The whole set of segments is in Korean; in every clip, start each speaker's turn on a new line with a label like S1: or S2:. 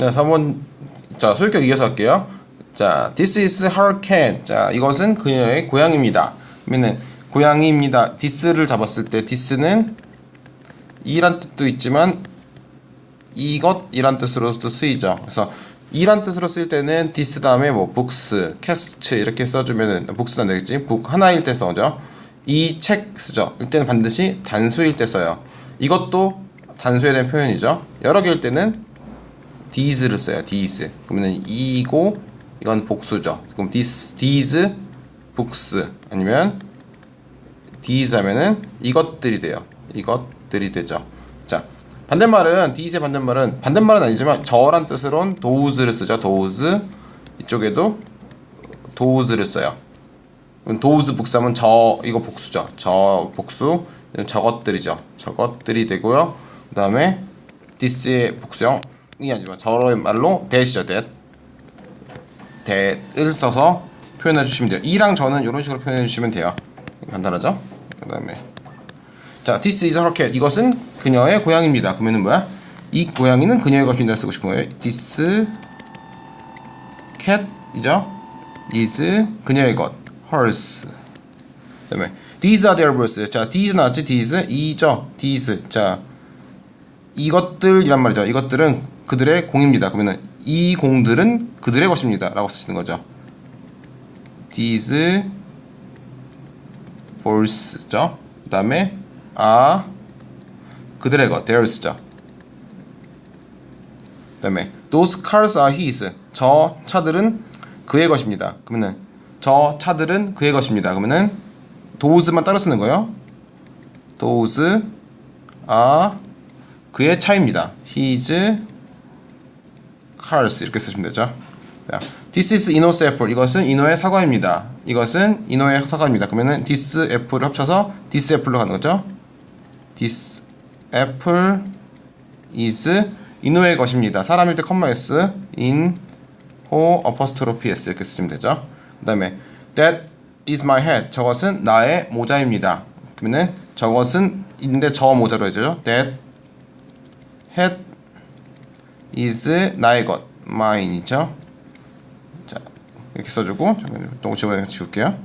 S1: 자, 3번 자, 소유격 이어서 할게요. 자, this is cat. 자, 이것은 그녀의 고양이입니다. 그러면은 고양이입니다. this를 잡았을 때 this는 이란 뜻도 있지만 이것이란 뜻으로도 쓰이죠. 그래서 이란 뜻으로 쓰일 때는 this 다음에 뭐 books, cast 이렇게 써주면은 books는 안 되겠지. book 하나일 때 써죠. 이 책 쓰죠. 이때는 반드시 단수일 때 써요. 이것도 단수에 대한 표현이죠. 여러 개일 때는 these를 써요. these. 그러면 이고 이건 복수죠. 그럼 this, these books 아니면 these 하면은 이것들이 돼요. 이것들이 되죠. 자, 반대말은 these의 반대말은 반대말은 아니지만 저란 뜻으론 those를 쓰죠. those 이쪽에도 those를 써요. 그럼 books 하면 저 이거 복수죠. 저 복수 저것들이죠. 저것들이 되고요. 그 다음에 this의 복수형 이 아니지만 저의 말로 that이죠. that. 써서 표현해 주시면 돼요. 이랑 저는 이런 식으로 표현해 주시면 돼요. 간단하죠? 그 다음에 자, this is her cat. 이것은 그녀의 고양이입니다. 그러면은 뭐야? 이 고양이는 그녀의 것입니다. 쓰고 싶은 거예요. This cat이죠? is 그녀의 것. hers. 그 다음에 these are their birds. 자, these 나왔지? these 이죠? these. 자, 이것들이란 말이죠. 이것들은 그들의 공입니다. 그러면은 이 공들은 그들의 것입니다.라고 쓰시는 거죠. these birds죠. 그 다음에 아 그들의 것 theirs죠. 그 다음에 those cars are his. 저 차들은 그의 것입니다. 그러면은 저 차들은 그의 것입니다. 그러면은 those만 따로 쓰는 거예요. those are 그의 차입니다. his cars 이렇게 쓰시면 되죠. 자, this is Ino's apple. 이것은 이노의 사과입니다. 이것은 이노의 사과입니다. 그러면은 this apple을 합쳐서 this apple로 가는 거죠. This apple is 이노의 것입니다. 사람일 때 컴마 s in 호 apostrophe s 이렇게 쓰시면 되죠. 그다음에 that is my hat. 저것은 나의 모자입니다. 그러면은 저것은 있는데 저 모자로 해줘요. that hat is 나의 것 mine이죠. 자 이렇게 써주고 잠깐 또 집어 지울게요.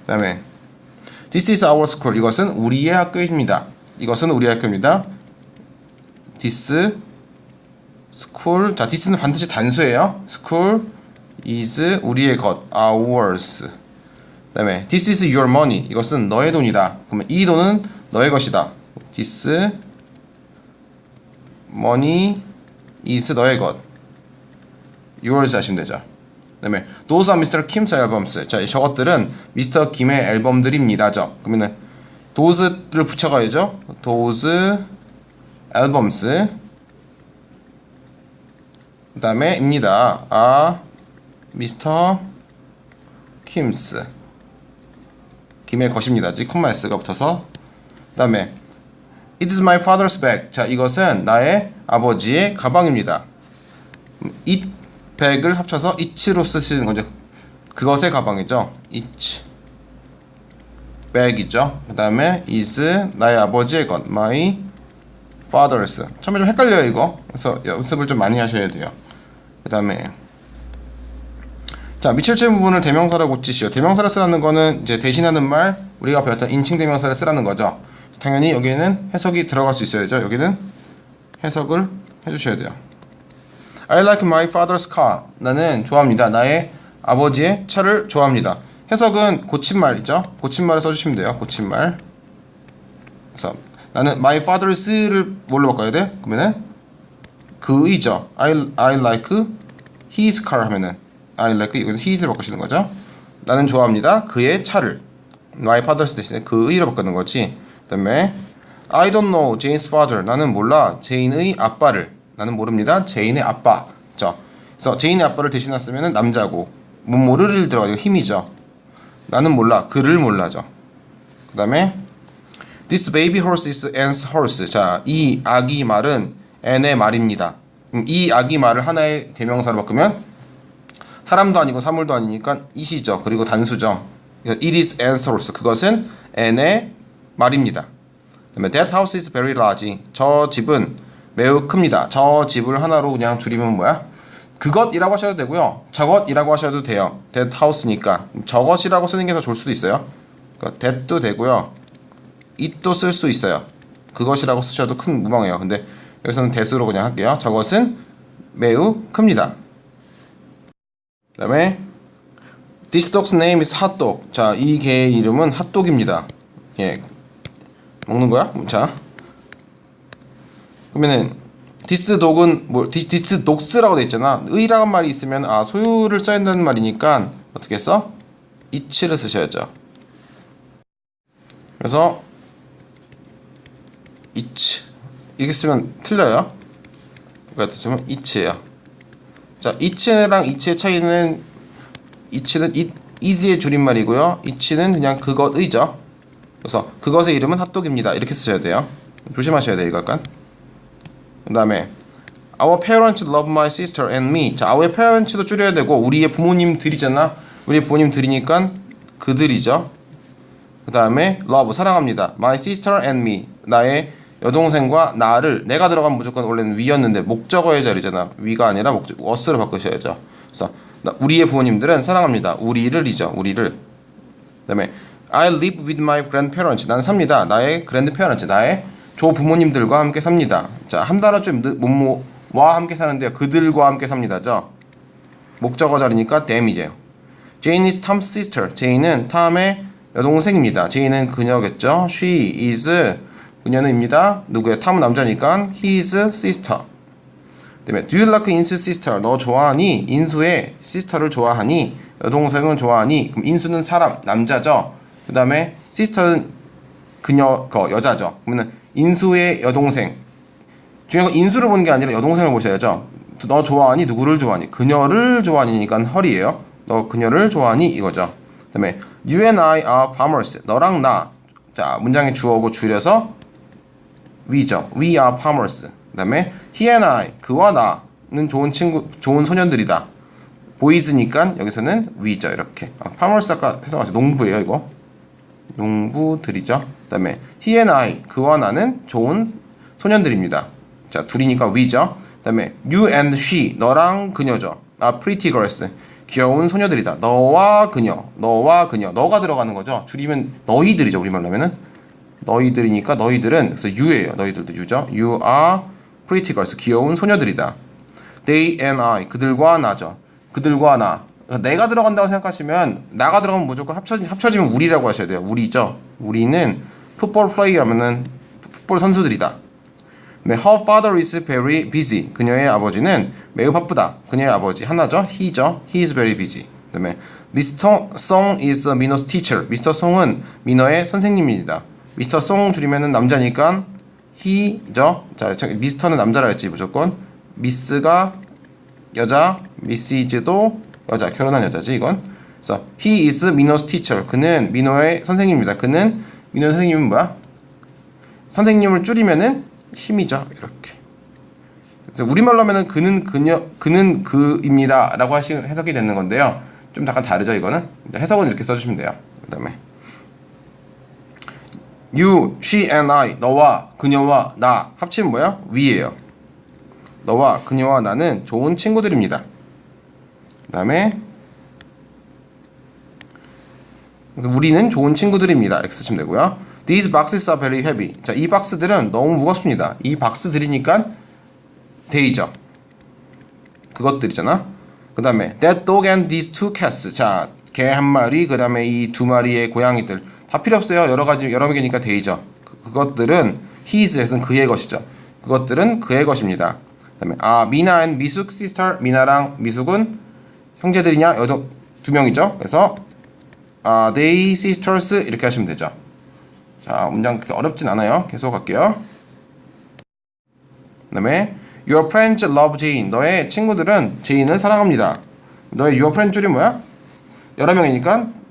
S1: 그다음에 This is our school. 이것은 우리의 학교입니다. 이것은 우리 학교입니다. This school. 자, this는 반드시 단수예요. School is 우리의 것. Ours. 그다음에 This is your money. 이것은 너의 돈이다. 그러면 이 돈은 너의 것이다. This money is 너의 것. Yours 하시면 되죠. 그다음에 those are Mr. Kim's albums. 자, 저것들은 미스터 김의 앨범들입니다죠. 그러면은 those를 붙여가야죠. those albums. 그 다음에 입니다. 아 미스터 김스 김의 것입니다지 콤마 s가 붙어서 그 다음에 It is my father's bag. 자, 이것은 나의 아버지의 가방입니다. it bag을 합쳐서 it로 쓰시는 거죠. 그것의 가방이죠. it bag이죠. 그 다음에 is 나의 아버지의 것. my father's. 처음에 좀 헷갈려요 이거. 그래서 연습을 좀 많이 하셔야 돼요. 그 다음에 자 미칠체 부분을 대명사로 고치시오. 대명사를 쓰라는 거는 이제 대신하는 말 우리가 배웠던 인칭 대명사를 쓰라는 거죠. 당연히 여기는 해석이 들어갈 수 있어야죠. 여기는 해석을 해주셔야 돼요. I like my father's car. 나는 좋아합니다. 나의 아버지의 차를 좋아합니다. 해석은 고친 말이죠. 고친 말을 써주시면 돼요. 고친 말. 그래서 나는 my father's를 뭘로 바꿔야 돼? 그러면은 그이죠. I, I like his car 하면은 I like 이건 his를 바꾸시는 거죠. 나는 좋아합니다. 그의 차를. my father's 대신에 그의로 바꾸는 거지. 그다음에 I don't know Jane's father. 나는 몰라 제인의 아빠를. 나는 모릅니다. 제인의 아빠. 죠. 그래서 제인의 아빠를 대신했으면 남자고 뭐 모르를 들어가지고 힘이죠. 나는 몰라. 그를 몰라죠. 그다음에 This baby horse is Anne's horse. 자, 이 아기 말은 앤의 말입니다. 음, 이 아기 말을 하나의 대명사로 바꾸면 사람도 아니고 사물도 아니니까 it이죠. 그리고 단수죠. It is Anne's horse. 그것은 앤의 말입니다. 그다음에 That house is very large. 저 집은 매우 큽니다. 저 집을 하나로 그냥 줄이면 뭐야? 그것이라고 하셔도 되고요. 저것이라고 하셔도 돼요. that house니까 저것이라고 쓰는 게 더 좋을 수도 있어요. 그러니까 that도 되고요. it도 쓸 수 있어요. 그것이라고 쓰셔도 큰 무방해요. 근데 여기서는 that으로 그냥 할게요. 저것은 매우 큽니다. 그 다음에 This dog's name is hotdog. 자, 이 개의 이름은 핫도그입니다. 예, 먹는 거야? 자, 그러면은 디스 독은 뭐 디, 디스 독스라고 돼 있잖아. 의라는 말이 있으면 아 소유를 써야 된다는 말이니까 어떻게 써? 이치를 쓰셔야죠. 그래서 이치 이렇게 쓰면 틀려요. 그러니까 쓰면 이치예요. 자, 이치랑 이치의 차이는 이치는 이, 이즈의 줄임말이고요. 이치는 그냥 그것의죠. 그래서 그것의 이름은 핫도그입니다. 이렇게 쓰셔야 돼요. 조심하셔야 돼요. 이거 약간. 그 다음에 Our parents love my sister and me. 자, our parents도 줄여야 되고 우리의 부모님들이잖아. 우리의 부모님들이니까 그들이죠. 그 다음에 love 사랑합니다. My sister and me. 나의 여동생과 나를 내가 들어가면 무조건 원래는 위였는데 목적어의 자리잖아. 위가 아니라 목적 was로 바꾸셔야죠. 그래서 나- 우리의 부모님들은 사랑합니다. 우리를이죠. 우리를. 그다음에 I live with my grandparents. 난 삽니다. 나의 grandparents. 나의 조 부모님들과 함께 삽니다. 자, 한 단어 좀 늦- 뭐뭐와 함께 사는데요. 그들과 함께 삽니다죠. 목적어 자리니까 them이죠. Jane is Tom's sister. 제인은 탐의 여동생입니다. 제인은 그녀겠죠. She is 그녀는입니다. 누구예요? 탐은 남자니까 his sister. 그다음에 Do you like 인수 sister? 너 좋아하니? 인수의 sister를 좋아하니? 여동생은 좋아하니? 그럼 인수는 사람 남자죠. 그다음에 sister는 그녀 거 여자죠. 그러면 인수의 여동생 중요한 건 인수를 보는 게 아니라 여동생을 보셔야죠. 너 좋아하니? 누구를 좋아하니? 그녀를 좋아하니니까 헐이에요. 너 그녀를 좋아하니? 이거죠. 그다음에 You and I are farmers. 너랑 나. 자 문장의 주어고 줄여서 we죠. We are farmers. 그다음에 he and I 그와 나는 좋은 친구 좋은 소년들이다. boys니까 여기서는 we죠. 이렇게. 아, farmers 아까 해석하죠. 농부예요 이거. 농부들이죠. 그다음에 he and I 그와 나는 좋은 소년들입니다. 자 둘이니까 we죠. 그다음에 you and she 너랑 그녀죠. 아 pretty girls 귀여운 소녀들이다. 너와 그녀, 너와 그녀, 너가 들어가는 거죠. 줄이면 너희들이죠. 우리말로 하면은 너희들이니까 너희들은 그래서 you예요. 너희들도 you죠. You are pretty girls 귀여운 소녀들이다. They and I 그들과 나죠. 그들과 나. 그러니까 내가 들어간다고 생각하시면 나가 들어가면 무조건 합쳐 합쳐지면 우리라고 하셔야 돼요. 우리죠. 우리는 풋볼 플레이 하면은 풋볼 선수들이다. 네, her father is very busy. 그녀의 아버지는 매우 바쁘다. 그녀의 아버지 하나죠. he죠. he is very busy. 그다음에 Mr. Song is Minho's teacher. Mr. Song은 민호의 선생님입니다. Mr. Song 줄이면은 남자니까 he죠. 자, Mr는 남자라 했지 무조건. Miss가 여자, Mrs.도 여자, 결혼한 여자지 이건. 그래서 he is Minho's teacher. 그는 민호의 선생님입니다. 그는 민호의 선생님은 뭐야? 선생님을 줄이면은 힘이죠. 이렇게. 그래서 우리말로 하면은 그는 그녀 그는 그입니다라고 하시는 해석이 되는 건데요. 좀 약간 다르죠, 이거는. 해석은 이렇게 써 주시면 돼요. 그다음에 you, she and I 너와 그녀와 나 합치면 뭐야? 위예요. 너와 그녀와 나는 좋은 친구들입니다. 그다음에 우리는 좋은 친구들입니다. 이렇게 쓰시면 되고요. These boxes are very heavy. 자, 이 박스들은 너무 무겁습니다. 이 박스들이니까 데이죠. 그것들이잖아. 그 다음에 That dog and these two cats. 자, 개 한 마리, 그 다음에 이 두 마리의 고양이들. 다 필요 없어요. 여러 가지, 여러 개니까 데이죠. 그, 그것들은 his에서는 그의 것이죠. 그것들은 그의 것입니다. 그 다음에 아, 미나 and 미숙 sister. 미나랑 미숙은 형제들이냐? 여도 두 명이죠. 그래서 아, they sisters 이렇게 하시면 되죠. 자, 문장 그렇게 어렵진 않아요. 계속 할게요. 그다음에 your friends love Jane. 너의 친구들은 제인을 사랑합니다. 너의 your friend 줄이 뭐야? 여러 명이니까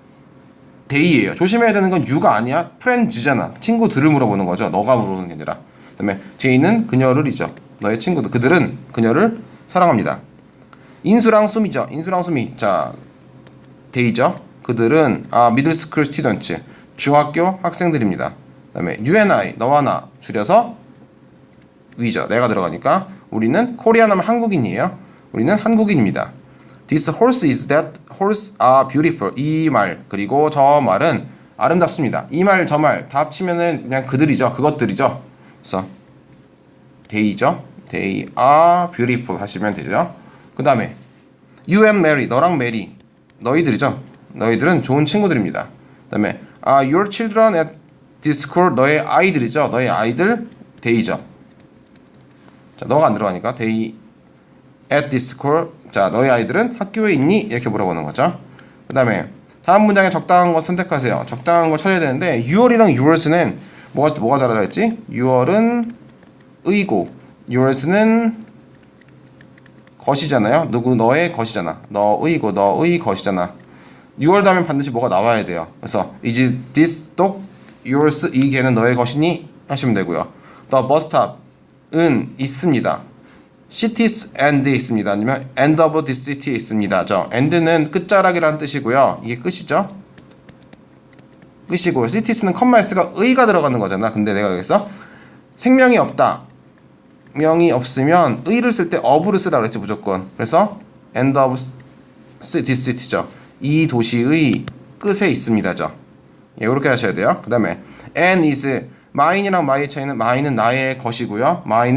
S1: they예요. 조심해야 되는 건 you가 아니야. friends잖아. 친구들을 물어보는 거죠. 너가 물어보는 게 아니라. 그다음에 제인은 그녀를이죠. 너의 친구들 그들은 그녀를 사랑합니다. 인수랑 수미죠. 인수랑 수미. 자, 데이죠. 그들은 아 미들 스쿨 스튜던츠 중학교 학생들입니다. 그다음에 I 너와 나 줄여서 위죠. 내가 들어가니까 우리는 코리안 하면 한국인이에요. 우리는 한국인입니다. This horse is that horse are beautiful. 이 말 그리고 저 말은 아름답습니다. 이 말 저 말 다 합치면은 그냥 그들이죠. 그것들이죠. 그래서 they죠. They are beautiful 하시면 되죠. 그 다음에 you and Mary 너랑 메리 너희들이죠. 너희들은 좋은 친구들입니다. 그 다음에 are your children at this school 너의 아이들이죠. 너의 아이들 they죠. 자 너가 안 들어가니까 they at this school 자 너희 아이들은 학교에 있니? 이렇게 물어보는 거죠. 그 다음에 다음 문장에 적당한 거 선택하세요. 적당한 걸 찾아야 되는데 yours이랑 yours는 뭐가 뭐가 다르다 했지? yours는 의고 yours는 것이잖아요. 누구 너의 것이잖아. 너의고 너의 것이잖아. 6월 다음에 반드시 뭐가 나와야 돼요. 그래서 is this dog yours 이 개는 너의 것이니 하시면 되고요. Bus stop은 있습니다. Cities and 있습니다. 아니면 end of this city에 있습니다. 저 end는 끝자락이라는 뜻이고요. 이게 끝이죠. 끝이고 cities는 컴마 s가 의가 들어가는 거잖아. 근데 내가 여기서 생명이 없다. 명이 없으면 의를 쓸 때 of를 쓰라 그랬지 무조건. 그래서 end of this city죠. 이 도시의 끝에 있습니다죠. 예, 이렇게 하셔야 돼요. 그 다음에 and is mine이랑 my의 차이는 my는 나의 것이고요. my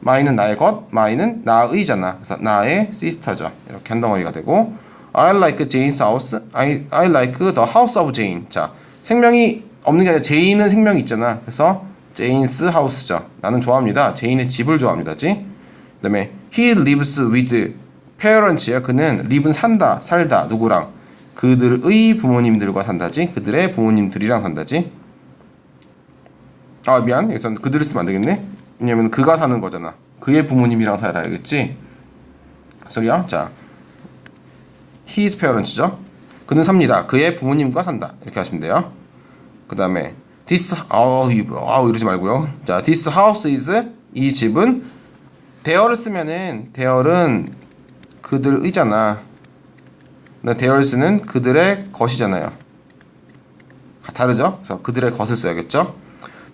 S1: 는 my는 나의 것, my는 나의잖아. 그래서 나의 sister죠. 이렇게 한 덩어리가 되고 I like Jane's house. I, I like the house of Jane. 자, 생명이 없는 게 아니라 제인은 생명이 있잖아. 그래서 Jane's house죠. 나는 좋아합니다. 제인의 집을 좋아합니다지. 그다음에 he lives with parents야. 그는 live는 산다, 살다. 누구랑? 그들의 부모님들과 산다지. 그들의 부모님들이랑 산다지. 아 미안. 여기서 그들을 쓰면 안 되겠네. 왜냐면 그가 사는 거잖아. 그의 부모님이랑 살아야겠지. 소리야. 자, his parents죠. 그는 삽니다. 그의 부모님과 산다. 이렇게 하시면 돼요. 그 다음에 this 아우 아우 이러지 말고요. 자, this house is 이 집은 대어를 쓰면은 대어는 그들의잖아. 쓰는 그들의 것이잖아요. 다르죠? 그래서 그들의 것을 써야겠죠.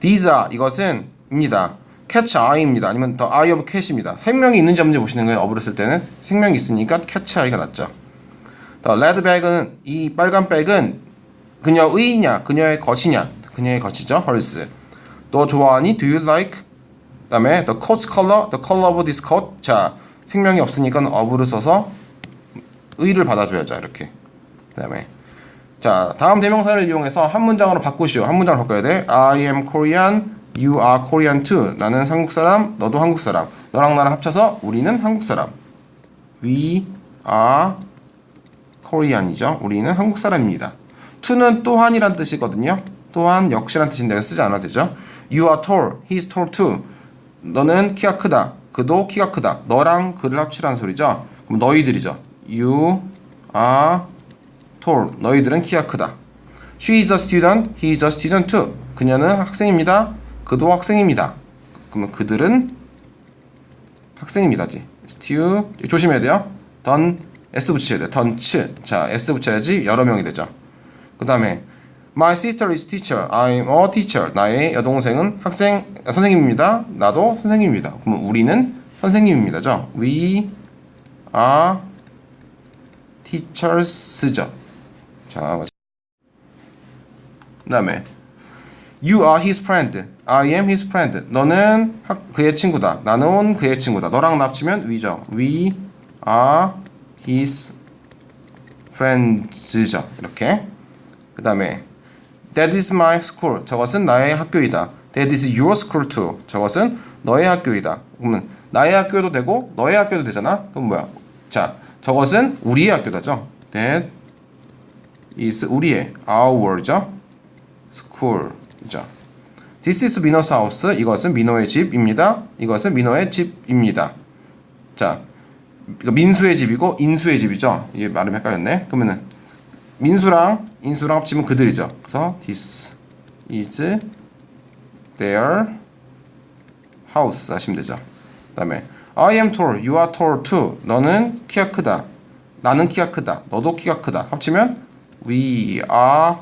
S1: These are 이것은 입니다. Catch eye입니다. 아니면 the eye of cat입니다. 생명이 있는지 없는지 보시는 거예요. 어부를 쓸 때는 생명이 있으니까 catch eye가 낫죠. The red bag은 이 빨간 백은 그녀의냐, 그녀의 것이냐, 그녀의 것이죠. hers. 너 좋아하니? Do you like? 그다음에 the coat's color, the color of this coat. 자, 생명이 없으니까 of를 써서 의를 받아줘야죠. 이렇게. 그다음에 자, 다음 대명사를 이용해서 한 문장으로 바꾸시오. 한 문장을 바꿔야 돼. I am Korean. You are Korean too. 나는 한국 사람, 너도 한국 사람. 너랑 나랑 합쳐서 우리는 한국 사람. We are Korean이죠. 우리는 한국 사람입니다. to는 또한이란 뜻이거든요. 또한 역시란 뜻인데 쓰지 않아도 되죠. You are tall. He is tall too. 너는 키가 크다. 그도 키가 크다. 너랑 그를 합치라는 소리죠. 그럼 너희들이죠. You are tall. 너희들은 키가 크다. She is a student. He is a student too. 그녀는 학생입니다. 그도 학생입니다. 그러면 그들은 학생입니다지. stew 조심해야 돼요. 던 s 붙이셔야 돼요. 던츠. 자, s 붙여야지 여러 명이 되죠. 그 다음에 My sister is teacher. I'm a teacher. 나의 여동생은 학생 선생님입니다. 나도 선생님입니다. 그러면 우리는 선생님입니다죠. We are teachers죠. 자, 그다음에 You are his friend. I am his friend. 너는 학, 그의 친구다. 나는 그의 친구다. 너랑 나 합치면 we죠. We are his friends죠. 이렇게. 그 다음에 That is my school. 저것은 나의 학교이다. That is your school too. 저것은 너의 학교이다. 그러면 나의 학교도 되고 너의 학교도 되잖아. 그럼 뭐야? 자, 저것은 우리의 학교다죠. That is 우리의 our죠. school이죠. This is Minho's house. 이것은 민호의 집입니다. 이것은 민호의 집입니다. 자, 민수의 집이고 인수의 집이죠. 이게 말이 헷갈렸네. 그러면은 민수랑 인수랑 합치면 그들이죠. 그래서 this is their house 하시면 되죠. 그다음에 I am tall, you are tall too. 너는 키가 크다. 나는 키가 크다. 너도 키가 크다. 합치면 we are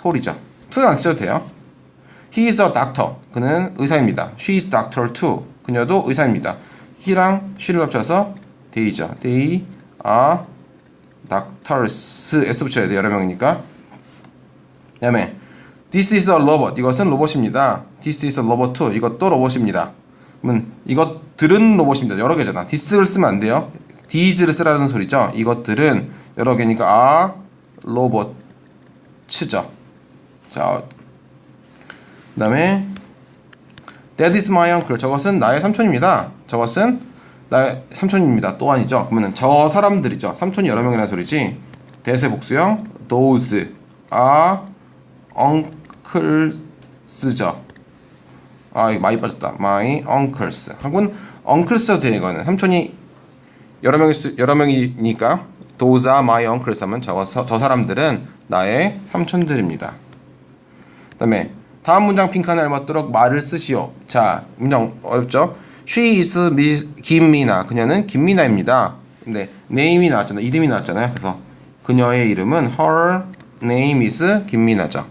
S1: tall이죠. tall은 안 쓰셔도 돼요. He is a doctor. 그는 의사입니다. She is doctor too. 그녀도 의사입니다. he랑 she를 합쳐서 they죠. They are doctors. s 붙여야 돼. 여러 명이니까. 그다음에 This is a robot. 이것은 로봇입니다. This is a robot too. 이것도 로봇입니다. 그러면 이것들은 로봇입니다. 여러 개잖아. this를 쓰면 안 돼요. these를 쓰라는 소리죠. 이것들은 여러 개니까 are 로봇츠죠. 자, 그 다음에 That is my uncle. 저것은 나의 삼촌입니다. 저것은 나의 삼촌입니다. 또 아니죠. 그러면 저 사람들이죠. 삼촌이 여러 명이라는 소리지. 대세 복수형 those are uncles죠. 아, 이거 많이 빠졌다. My uncles. 한군 uncles도 돼 이거는. 삼촌이 여러 명일 수, 여러 명이니까 those are my uncles 하면 저, 저 사람들은 나의 삼촌들입니다. 그다음에 다음 문장 핑크에 알맞도록 말을 쓰시오. 자, 문장 어렵죠? She is Miss 김미나. 그녀는 김미나입니다. 근데 name이 나왔잖아요. 이름이 나왔잖아요. 그래서 그녀의 이름은 her name is 김미나죠.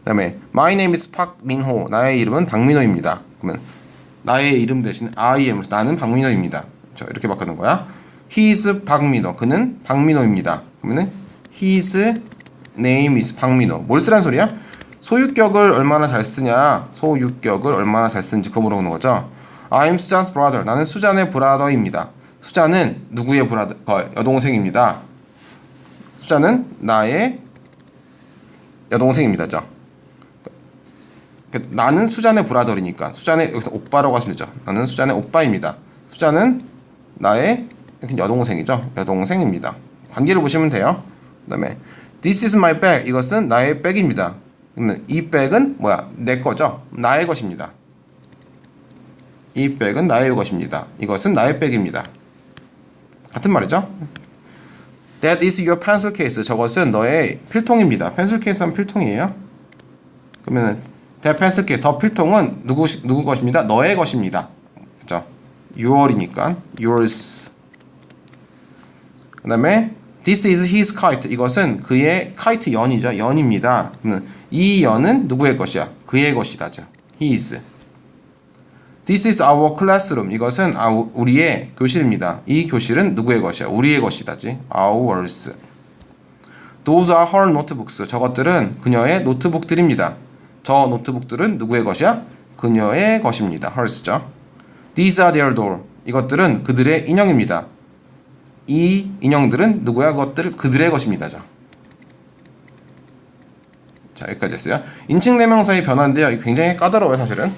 S1: 그다음에 my name is 박민호. 나의 이름은 박민호입니다. 그러면 나의 이름 대신 I am 나는 박민호입니다. 저 이렇게 바꾸는 거야. He is 박민호. 그는 박민호입니다. 그러면은 his name is 박민호. 뭘 쓰란 소리야? 소유격을 얼마나 잘 쓰냐? 소유격을 얼마나 잘 쓰는지 그거 물어보는 거죠. I'm Sujan's brother. 나는 수잔의 브라더입니다. 수잔은 누구의 브라더? 어, 여동생입니다. 수잔은 나의 여동생입니다죠. 나는 수잔의 브라더리니까 수잔의 여기서 오빠라고 하시면 되죠. 나는 수잔의 오빠입니다. 수잔은 나의 여동생이죠. 여동생입니다. 관계를 보시면 돼요. 그 다음에 This is my bag. 이것은 나의 백입니다. 그러면 이 백은 뭐야? 내 거죠. 나의 것입니다. 이 백은 나의 것입니다. 이것은 나의 백입니다. 같은 말이죠. That is your pencil case. 저것은 너의 필통입니다. 펜슬 케이스는 필통이에요. 그러면은 that pencil case, 더 필통은 누구 누구 것입니다. 너의 것입니다. 그죠? your이니까 yours. 그다음에 This is his kite. 이것은 그의 카이트 연이죠. 연입니다. 그러면 이 연은 누구의 것이야? 그의 것이다죠. His. This is our classroom. 이것은 our, 우리의 교실입니다. 이 교실은 누구의 것이야? 우리의 것이다지. Ours. Those are her notebooks. 저것들은 그녀의 노트북들입니다. 저 노트북들은 누구의 것이야? 그녀의 것입니다. Hers죠. These are their doll. 이것들은 그들의 인형입니다. 이 인형들은 누구야? 그것들 그들의 것입니다죠. 자 여기까지 했어요. 인칭 대명사의 변화인데요. 굉장히 까다로워요 사실은.